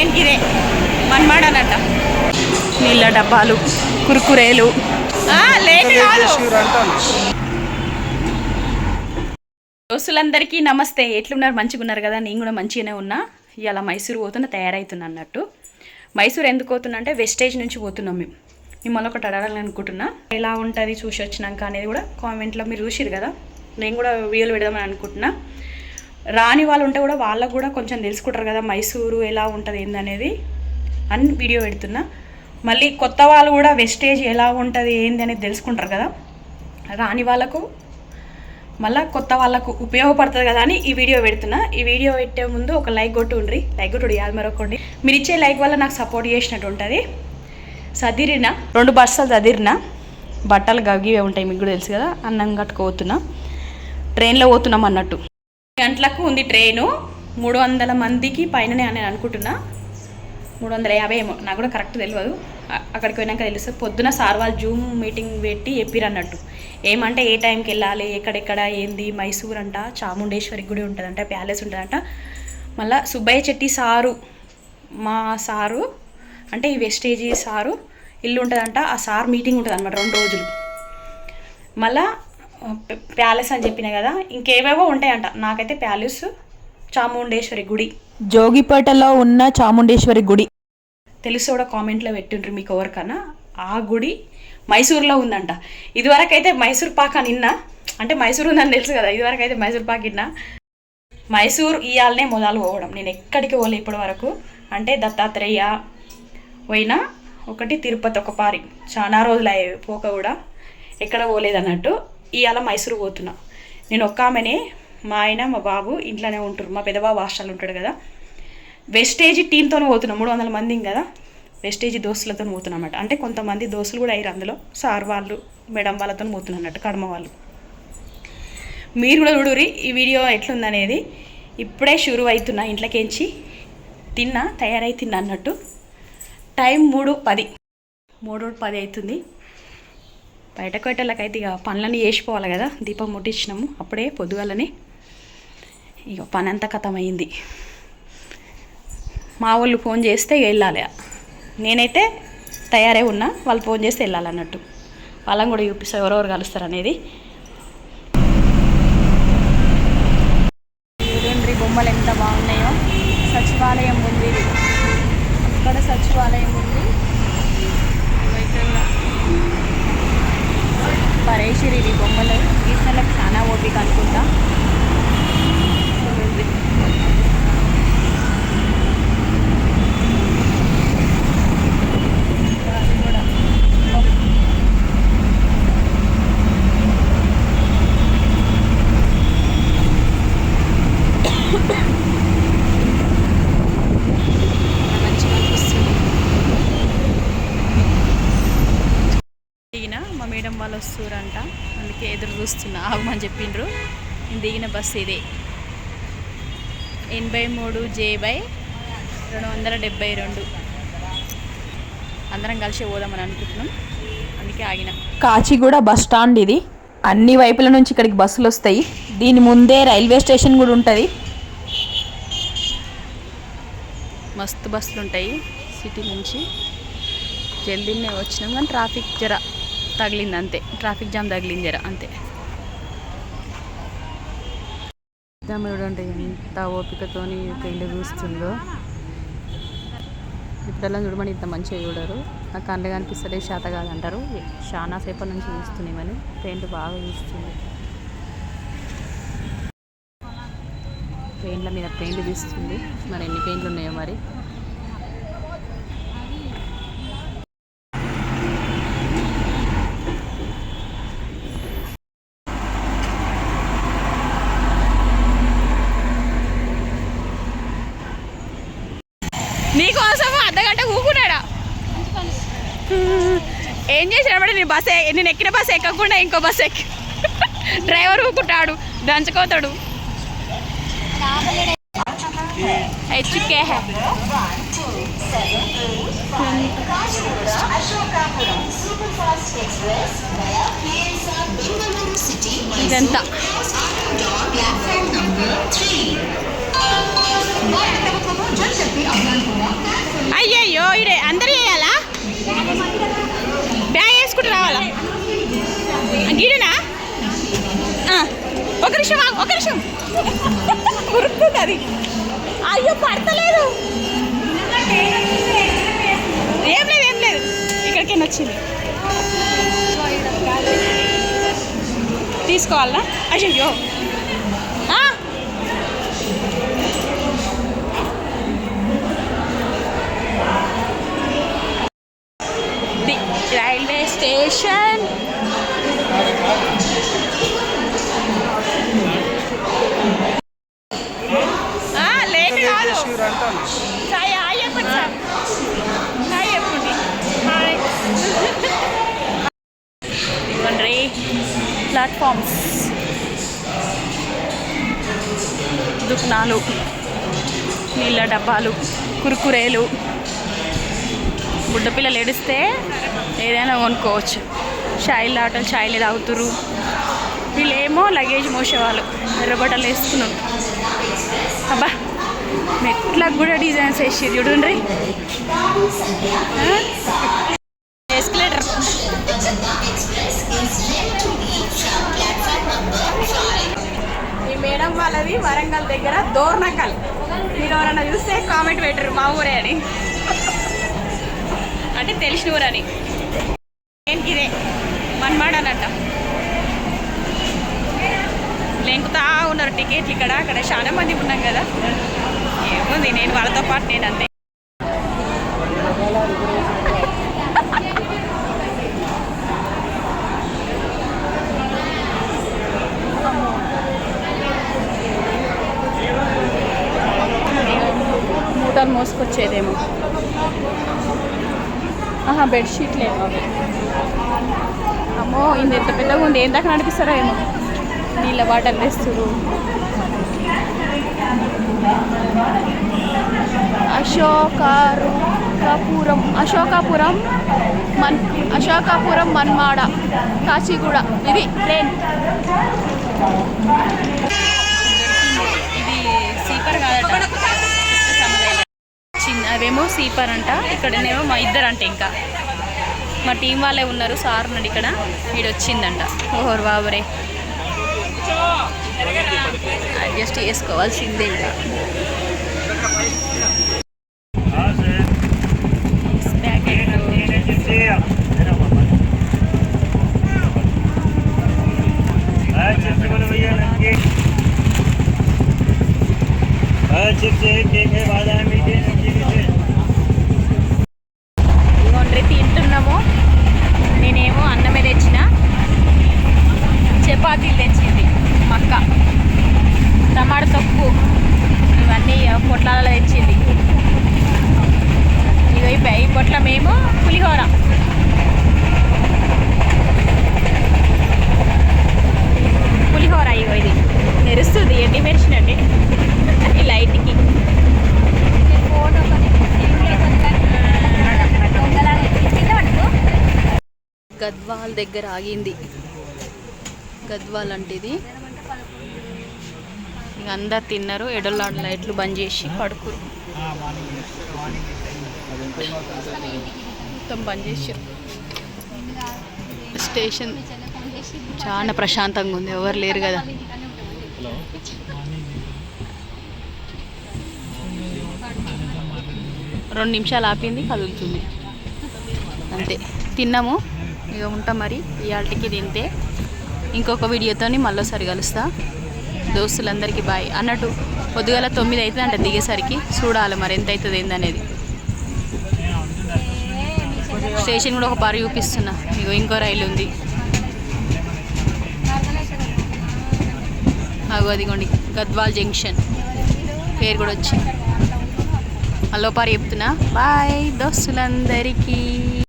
ఏంటి ఇదే మన్మాడనంట. నీళ్ళ డబ్బాలు కురుకురేలు. దోస్తులందరికీ నమస్తే. ఎట్లున్నారు? మంచిగా ఉన్నారు కదా? నేను కూడా మంచిగానే ఉన్నా. ఇవాళ మైసూరు పోతున్నా తయారవుతున్నా అన్నట్టు. మైసూరు ఎందుకు పోతున్నా అంటే వెస్టేజ్ నుంచి పోతున్నాం మేము. మిమ్మల్ని ఒకటి అడగాలని అనుకుంటున్నా. ఎలా ఉంటుంది? చూసి వచ్చినాక అనేది కూడా కామెంట్లో మీరు చూసిరు కదా? నేను కూడా వీడియోలు పెడదామని అనుకుంటున్నా. రాని వాళ్ళు ఉంటే కూడా వాళ్ళకు కూడా కొంచెం తెలుసుకుంటారు కదా మైసూరు ఎలా ఉంటుంది ఏందనేది అని వీడియో పెడుతున్నా. మళ్ళీ కొత్త వాళ్ళు కూడా వెస్టేజ్ ఎలా ఉంటుంది ఏంది అనేది తెలుసుకుంటారు కదా. రాని వాళ్ళకు మళ్ళీ కొత్త వాళ్ళకు ఉపయోగపడుతుంది కదా అని ఈ వీడియో పెడుతున్నా. ఈ వీడియో పెట్టే ముందు ఒక లైక్ కొట్టుండ్రి. లైక్ కొట్టుడు యాద మరొకండి మీరు ఇచ్చే లైక్ వల్ల నాకు సపోర్ట్ చేసినట్టు ఉంటుంది. చదిరిన రెండు బస్సులు చదిరిన బట్టలు గగివే ఉంటాయి మీకు కూడా తెలుసు కదా అన్నం కట్టుకోతున్నా ట్రైన్లో పోతున్నాం అన్నట్టు. గంటలకు ఉంది ట్రైను. మూడు వందల మందికి పైననే అని నేను అనుకుంటున్నా. మూడు వందల యాభై ఏమో. నాకు కూడా కరెక్ట్ తెలియదు అక్కడికి పోయినాక తెలుసు. పొద్దున సార్ వాళ్ళు జూమ్ మీటింగ్ పెట్టి చెప్పిరు అన్నట్టు. ఏమంటే ఏ టైంకి వెళ్ళాలి ఎక్కడెక్కడ ఏంది మైసూర్ అంట చాముండేశ్వరి గుడి ఉంటుందంట ప్యాలెస్ ఉంటుందంట. మళ్ళీ సుబ్బయ్య చెట్టి సారు మా సారు అంటే ఈ వెస్టేజీ సారు ఇల్లు ఉంటుందంట. ఆ సార్ మీటింగ్ ఉంటుంది అనమాట రెండు రోజులు. మళ్ళీ ప్యాలెస్ అని చెప్పిన కదా ఇంకేవేవో ఉంటాయంట. నాకైతే ప్యాలెస్ చాముండేశ్వరి గుడి. జోగిపేటలో ఉన్న చాముండేశ్వరి గుడి. తెలుసు కూడా కామెంట్లో పెట్టిండ్రు మీకు ఎవరికన్నా. ఆ గుడి మైసూర్లో ఉందంట. ఇదివరకు అయితే మైసూర్ పాక్ అని విన్నా అంటే మైసూర్ ఉందని తెలుసు కదా ఇదివరకు అయితే మైసూర్ పాక్ విన్నా మైసూర్ ఇయాలనే మొదలు పోవడం. నేను ఎక్కడికి పోలే ఇప్పటి వరకు. అంటే దత్తాత్రేయ పోయినా ఒకటి తిరుపతి ఒక పారి చాలా రోజులు అయ్యేవి పోక కూడా. ఎక్కడ పోలేదు అన్నట్టు. ఇవాళ మైసూరు పోతున్నా. నేను ఒక్క ఆమెనే మా ఆయన మా బాబు ఇంట్లోనే ఉంటారు మా పెదబాబు హాస్టల్ ఉంటాడు కదా. వెస్టేజ్ టీంతో పోతున్నాం మూడు వందల మంది కదా. వెస్టేజ్ దోస్తులతో పోతున్నాం అన్నమాట. అంటే కొంతమంది దోస్తులు కూడా అయ్యారు అందులో. సార్ వాళ్ళు మేడం వాళ్ళతో పోతున్నాం అన్నట్టు కడమ వాళ్ళు. మీరు కూడా చూడురి ఈ వీడియో ఎట్లుందనేది. ఇప్పుడే షురు అవుతున్నా ఇంట్లోకేంచి తిన్నా తయారై తిన్నా అన్నట్టు. టైం మూడు పది. మూడు పది అవుతుంది బయటకు పెట్టలకైతే ఇక పనులన్నీ వేసిపోవాలి కదా. దీపం ముట్టించినాము. అప్పుడే పొద్దుగాలని ఇక పని అంతా కథమైంది. మా వాళ్ళు ఫోన్ చేస్తే వెళ్ళాలి నేనైతే తయారై ఉన్నా. వాళ్ళు ఫోన్ చేస్తే వెళ్ళాలన్నట్టు వాళ్ళని కూడా చూపిస్తా. ఎవరెవరు కలుస్తారు అనేది. చూడండి బొమ్మలు ఎంత బాగున్నాయో. సచివాలయం ఉంది. అక్కడ సచివాలయం ఉంది. పరేసిరి ఇది బొమ్మలు గీసినలకు చాలా ఓపిక అనుకుంటా చూడండి అది కూడా మంచిగా అనిపిస్తుంది దిగిన మా మేడం వాళ్ళు వస్తురంట అందుకే ఎదురు చూస్తున్నా. ఆగమని చెప్పిండ్రు. నేను దిగిన బస్సు ఇదే. ఎనభై మూడు జే బై రెండు వందల డెబ్బై రెండు. అందరం కలిసి పోదామని అనుకుంటున్నాం. అందుకే ఆగిన. కాచిగూడ బస్ స్టాండ్ ఇది. అన్ని వైపుల నుంచి ఇక్కడికి బస్సులు వస్తాయి. దీని ముందే రైల్వే స్టేషన్ కూడా ఉంటుంది. మస్తు బస్సులు ఉంటాయి. సిటీ నుంచి జల్దీనే వచ్చినాం. కానీ ట్రాఫిక్ జర తగిలింది అంతే. ట్రాఫిక్ జామ్ తగిలింది జర అంతే. చూడండి ఎంత ఓపికతోని పెళ్ళి చూస్తుందో. ఇప్పుడల్లా చూడమని ఇంత మంచిగా చూడరు. నాకు కళ్ళు అనిపిస్తుంది శాత కాదంటారు. చాలా సేపటి నుంచి చూస్తుంది మని పెయింట్ బాగా చూస్తుంది. పెయింట్ల మీద పెయింట్ తీస్తుంది. మరి ఎన్ని పెయింట్లు ఉన్నాయో మరి? నీకోసం అర్ధగంట కూకున్నాడా? ఏం చేసినప్పుడు నేను బస్ నేను ఎక్కిన బస్సు ఎక్కకుండా ఇంకో బస్ ఎక్కి. డ్రైవర్ ఊకుంటాడు దంచుకోతాడు. హెచ్కే ఇదంతా. అయ్యయ్యో ఇడే అందరు వేయాలా? బ్యాగ్ వేసుకుంటూ రావాలా? గిడినా? ఒక నిమిషం ఒక నిమిషం. గుర్తుంది అయ్యో పడతలేదు. ఏం లేదు ఏం లేదు. ఇక్కడికి వచ్చింది తీసుకోవాలా అయ్యయ్యో. దుకాణాలు నీళ్ళ డబ్బాలు కురుకురేలు. బుడ్డపిల్లలు ఏడిస్తే ఏదైనా కొనుక్కోవచ్చు. షాయిల్ ఆటలు షాయిలు తాగుతురు వీళ్ళేమో లగేజ్ మోసేవాళ్ళు ఎర్రబట్టలు వేసుకున్నారు అబ్బా మెట్లకు కూడా డిజైన్స్ వేసి చూడండి కామెంట్ పెట్టరు మా ఊరే అని. అంటే తెలిసిన ఊరని. ఏంటి ఇదే మన్మాడనంట. లెంకుతా ఉన్నారు టికెట్లు ఇక్కడ. అక్కడ చాలా మంది ఉన్నాం కదా. ఏముంది నేను వాళ్ళతో పాటు నేను అంతే మోసుకొచ్చేదేమో ఆహా బెడ్షీట్ లేదు అవి అమ్మో ఇంత ఎంత పెద్దగా ఉంది ఏం దాకా నడిపిస్తారో ఏమో. నీళ్ళ వాటర్ వేస్తురు. అశోకారు కాపురం అశోకాపురం మన్ అశోకాపురం మన్మాడ కాచిగూడ ఇది ట్రైన్ అవేమో సీపర్ అంట ఇక్కడనేమో మా ఇద్దరు అంట ఇంకా. మా టీం వాళ్ళే ఉన్నారు సార్ ఉన్నాడు ఇక్కడ వీడు వచ్చిందంట ఓహోర్ బాబురే. అడ్జస్ట్ చేసుకోవాల్సిందే ఇంకా. వాళ్ళ దగ్గర ఆగింది. గద్వాల్ అంటే ఇది ఇక అందరు తిన్నారు ఎడలాడు లైట్లు బంద్ చేసి పడుకురు. మొత్తం బంద్ చేసారు. స్టేషన్ చాలా ప్రశాంతంగా ఉంది ఎవరు లేరు కదా. రెండు నిమిషాలు ఆపింది కదులుతుంది. అంతే. తిన్నాము. ఇక ఉంటా మరి. ఇవాళకి తింటే ఇంకొక వీడియోతోని మళ్ళీసారి కలుస్తా. దోస్తులందరికీ బాయ్. అన్నట్టు పొద్దుగల తొమ్మిది అవుతుంది అంటే దిగేసరికి. చూడాలి మరి ఎంత అవుతుంది ఏందనేది. స్టేషన్ కూడా ఒక పారు చూపిస్తున్నా. ఇగో ఇంకో రైలు ఉంది. అగో అదిగోండి గద్వాల్ జంక్షన్. పేరు కూడా వచ్చింది. మళ్ళీ పారు చెప్తున్నా. బాయ్ దోస్తులందరికీ.